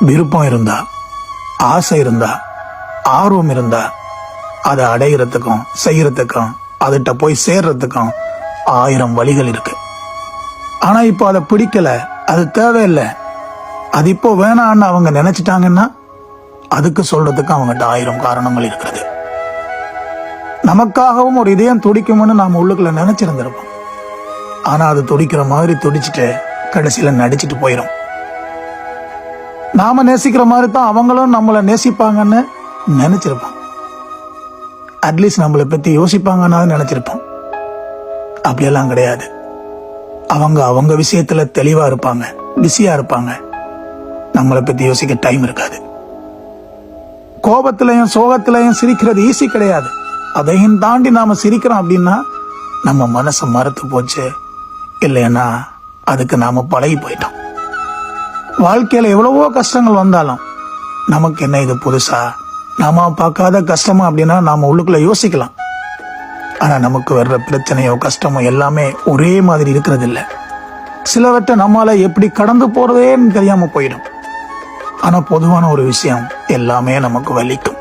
விருப்பம் இருந்தா ஆசை இருந்தா ஆர்வம் இருந்தா அதை அடையிறதுக்கும் செய்யறதுக்கும் அதுகிட்ட போய் சேர்றதுக்கும் ஆயிரம் வழிகள் இருக்கு. ஆனா இப்போ அதை பிடிக்கல அது தேவையில்லை. அது இப்போ வேணான்னு அவங்க நினைச்சிட்டாங்கன்னா அதுக்கு சொல்றதுக்கு அவங்ககிட்ட ஆயிரம் காரணங்கள் இருக்கிறது. நமக்காகவும் ஒரு இதயம் துடிக்கும்னு நாம் உள்ளுக்குள்ள நினைச்சிருந்திருப்போம். ஆனா அது துடிக்கிற மாதிரி துடிச்சிட்டு கடைசியில நடிச்சிட்டு போயிடும் நாம நேசிக்கிற மாதிரி தான் அவங்களும் நம்மளை நேசிப்பாங்கன்னு நினைச்சிருப்போம். அட்லீஸ்ட் நம்மளை பத்தி யோசிப்பாங்கன்னு நினைச்சிருப்போம். அப்படியெல்லாம் கிடையாது. அவங்க அவங்க விஷயத்துல தெளிவா இருப்பாங்க பிஸியா இருப்பாங்க. நம்மளை பத்தி யோசிக்க டைம் இருக்காது. கோபத்திலையும் சோகத்திலையும் சிரிக்கிறது ஈஸி கிடையாது. அதையும் தாண்டி நாம சிரிக்கிறோம் அப்படின்னா நம்ம மனசு மறுத்து போச்சு. இல்லைன்னா அதுக்கு நாம பழகி போயிட்டோம். வாழ்க்கையில எவ்வளவோ கஷ்டங்கள் வந்தாலும் நமக்கு என்ன இது புதுசா? நாம பார்க்காத கஷ்டமா அப்படின்னா நாம உள்ளுக்குள்ள யோசிக்கலாம். ஆனா நமக்கு வர்ற பிரச்சனையோ கஷ்டமோ எல்லாமே ஒரே மாதிரி இருக்கிறது இல்லை சிலவற்றை நம்மால எப்படி கடந்து போறதேன்னு தெரியாம போயிடும். ஆனா பொதுவான ஒரு விஷயம் எல்லாமே நமக்கு வலிக்கும்.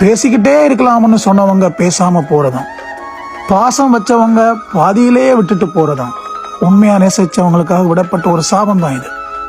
பேசிக்கிட்டே இருக்கலாம்னு சொன்னவங்க பேசாம போறதும் பாசம் வச்சவங்க பாதியிலேயே விட்டுட்டு போறதும் உண்மையா நேசிச்சவங்களுக்காக விடப்பட்ட ஒரு சாபம் தான் இது.